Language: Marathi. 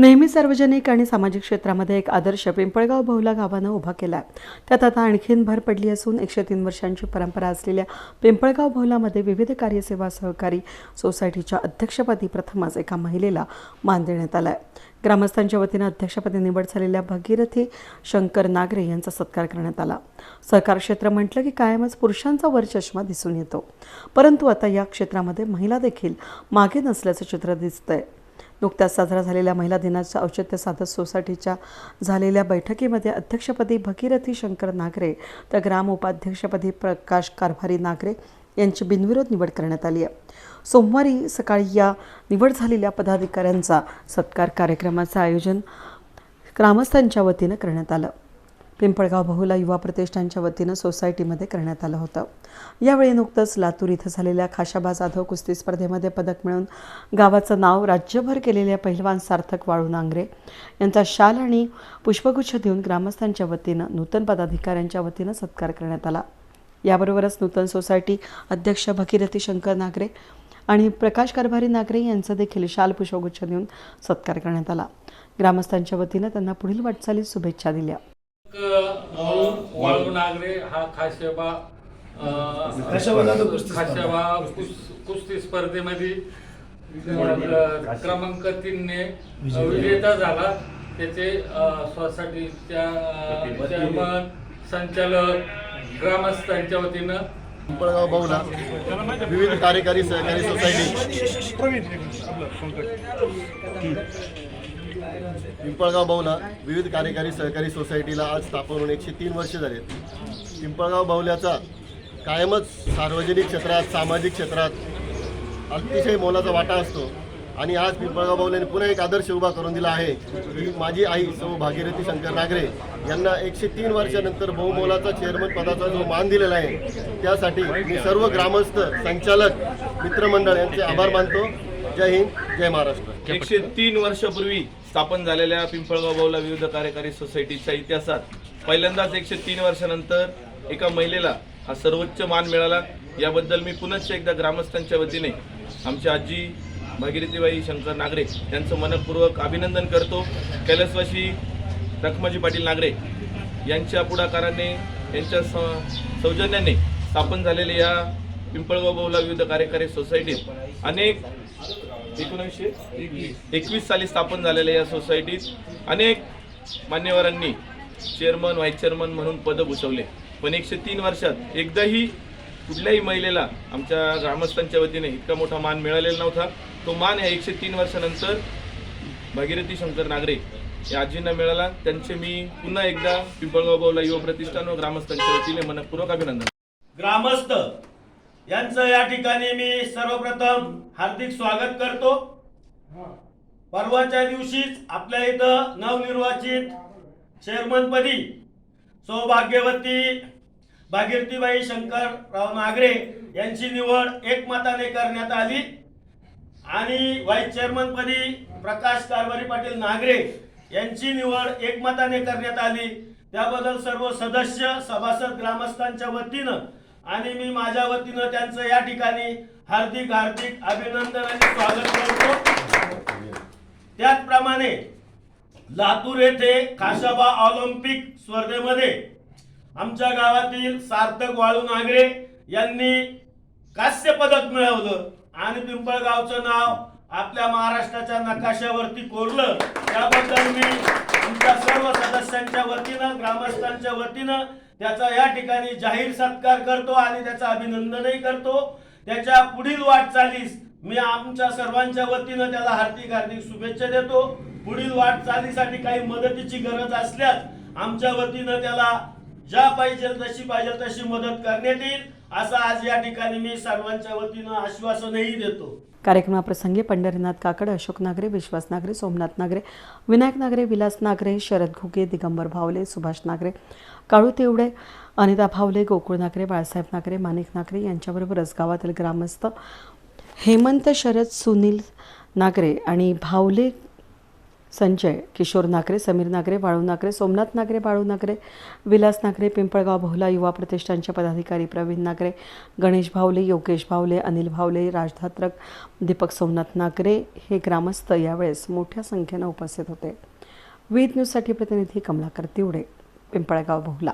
नेहमी सार्वजनिक आणि सामाजिक क्षेत्रामध्ये एक आदर्श पिंपळगाव बहुला गावानं उभा केला आहे त्यात आता आणखीन भर पडली असून एकशे तीन वर्षांची परंपरा असलेल्या पिंपळगाव बहुलामध्ये विविध कार्यसेवा सहकारी सोसायटीच्या अध्यक्षपदी प्रथमच एका महिलेला मान देण्यात आला आहे ग्रामस्थांच्या वतीनं अध्यक्षपदी निवड झालेल्या भगीरथी शंकर नागरे यांचा सत्कार करण्यात आला. सहकार क्षेत्र म्हटलं की कायमच पुरुषांचा वरचष्मा दिसून येतो. परंतु आता या क्षेत्रामध्ये महिला देखील मागे नसल्याचं चित्र दिसतंय. नुकत्याच साजरा झालेल्या महिला दिनाचं औचित्य साधत सोसायटीच्या झालेल्या बैठकीमध्ये अध्यक्षपदी भगीरथी शंकर नागरे तर ग्राम उपाध्यक्षपदी प्रकाश कारभारी नागरे यांची बिनविरोध निवड करण्यात आली आहे. सोमवारी सकाळी या निवड झालेल्या पदाधिकाऱ्यांचा सत्कार कार्यक्रमाचं आयोजन ग्रामस्थांच्या वतीनं करण्यात आलं. पिंपळगाव बहुला युवा प्रतिष्ठानच्या वतीनं सोसायटीमध्ये करण्यात आलं होतं. यावेळी नुकतंच लातूर इथं झालेल्या खाशाबा जाधव कुस्ती स्पर्धेमध्ये पदक मिळवून गावाचं नाव राज्यभर केलेल्या पहिलवान सार्थक वाळू नांगरे यांचा शाल आणि पुष्पगुच्छ देऊन ग्रामस्थांच्या वतीनं नूतन पदाधिकाऱ्यांच्या वतीनं सत्कार करण्यात आला. याबरोबरच नूतन सोसायटी अध्यक्ष भगीरथी शंकर नागरे आणि प्रकाश कारभारी नागरे यांचा देखील शाल पुष्पगुच्छ देऊन सत्कार करण्यात आला. ग्रामस्थांच्या वतीनं त्यांना पुढील वाटचालीत शुभेच्छा दिल्या. वाळू वाळू नागरे हा खासेबा जाधव कुस्ती स्पर्धेमध्ये क्रमांक तीनने विजेता. विजेता झाला. त्याचे सोसायटीच्या चेअरमन संचालक ग्रामस्थांच्या वतीनं. पिंपळगाव बहुला विविध कार्यकारी सहकारी सोसायटी. पिंपळगाव बहुला विविध कार्यकारी सहकारी सोसायटीला आज स्थापन होऊन एकशे तीन वर्ष झाले पिंपळगाव बहुल्याचा कायमच सार्वजनिक क्षेत्रात सामाजिक क्षेत्रात अतिशय मोलाचा वाटा असतो. आणि आज पिंपळगाव बाहुल्याने पुन्हा एक आदर्श उभा करून दिला आहे. की माझी आई सौ भागीरथी शंकर नागरे यांना एकशे तीन वर्षानंतर बहुमोलाचा चेअरमन पदाचा जो मान दिलेला आहे त्यासाठी मी सर्व ग्रामस्थ संचालक मित्रमंडळ यांचे आभार मानतो. जय हिंद जय महाराष्ट्र. एकशे तीन वर्षापूर्वी स्थापन झालेल्या पिंपळगाव बाऊला विविध कार्यकारी सोसायटीच्या इतिहासात पहिल्यांदाच एकशे तीन वर्षानंतर एका महिलेला हा सर्वोच्च मान मिळाला. याबद्दल मी पुनश्च एकदा ग्रामस्थांच्या वतीने आमची आजी भागीरथीबाई शंकर नागरे यांचं मनपूर्वक अभिनंदन करतो. कैलासवासी रखमाजी पाटील नागरे यांच्या पुढाकाराने यांच्या स- सौजन्याने स्थापन झालेल्या या पिंपळगाव बहुला विविध कार्यकारी सोसायटीत अनेक एकोणीसशे एकवीस साली स्थापन झालेल्या या सोसायटीत अनेक मान्यवरांनी चेअरमन व्हाईस चेअरमन म्हणून पद भूषवले. पण एकशे तीन वर्षात एकदाही कुठल्याही महिलेला आमच्या ग्रामस्थांच्या वतीने इतका मोठा मान मिळालेला नव्हता. तो मान या एकशे तीन वर्षानंतर भागीरथी शंकर नागरे या आजींना मिळाला. त्यांचे मी पुन्हा एकदा पिंपळगाव बावला युवा प्रतिष्ठान व ग्रामस्थांच्या वतीने मनपूर्वक अभिनंदन ग्रामस्थ यांचं या ठिकाणी मी सर्वप्रथम हार्दिक स्वागत करतो. परवाच्या दिवशीच आपल्या इथं नवनिर्वाचित चेअरमनपदी सौभाग्यवती भागीरथीबाई शंकरराव नागरे यांची निवड एकमताने करण्यात आली. आणि व्हाईस चेअरमनपदी प्रकाश कारभारी पाटील नागरे यांची निवड एकमताने करण्यात आली. त्याबद्दल सर्व सदस्य सभासद ग्रामस्थांच्या वतीनं आणि मी माझ्या वतीनं त्यांचं या ठिकाणी हार्दिक हार्दिक अभिनंदन आणि स्वागत करतो. त्याचप्रमाणे लातूर येथे खाशाबा ऑलिम्पिक स्पर्धेमध्ये आमच्या गावातील सार्थक वाळू नागरे यांनी कांस्य पदक मिळवलं आणि पिंपळगावचं नाव आपल्या महाराष्ट्राच्या नकाशावरती कोरलं. त्याबद्दल मी तुमच्या सर्व सदस्यांच्या वतीनं ग्रामस्थांच्या वतीनं त्याचा या ठिकाणी जाहीर सत्कार करतो आणि त्याचं अभिनंदनही करतो. त्याच्या पुढील वाटचालीस मी आमच्या सर्वांच्या वतीनं त्याला हार्दिक हार्दिक शुभेच्छा देतो. पुढील वाटचालीसाठी काही मदतीची गरज असल्यास आमच्या वतीनं त्याला ज्या पाहिजे जशी पाहिजे तशी मदत करण्यात येईल. असं आज या ठिकाणी मी सर्वांच्या वतीनं आश्वासनही देतो. कार्यक्रमाप्रसंगी पंढरीनाथ काकड अशोक नागरे विश्वास नागरे सोमनाथ नागरे विनायक नागरे विलास नागरे शरद घुगे दिगंबर भावले सुभाष नागरे काळू तेवडे अनिता भावले गोकुळ नागरे बाळासाहेब नागरे माणिक नागरे यांच्याबरोबरच गावातील ग्रामस्थ हेमंत शरद सुनील नागरे आणि भावले संजय किशोर नागरे समीर नागरे वाळू नागरे सोमनाथ नागरे बाळू नागरे विलास नागरे पिंपळगाव बहुला युवा प्रतिष्ठानचे पदाधिकारी प्रवीण नागरे गणेश भावले योगेश भावले अनिल भावले राजधात्रक दीपक सोमनाथ नागरे हे ग्रामस्थ यावेळेस मोठ्या संख्येनं उपस्थित होते. वेद न्यूजसाठी प्रतिनिधी कमलाकर तिवडे पिंपळगाव बहुला.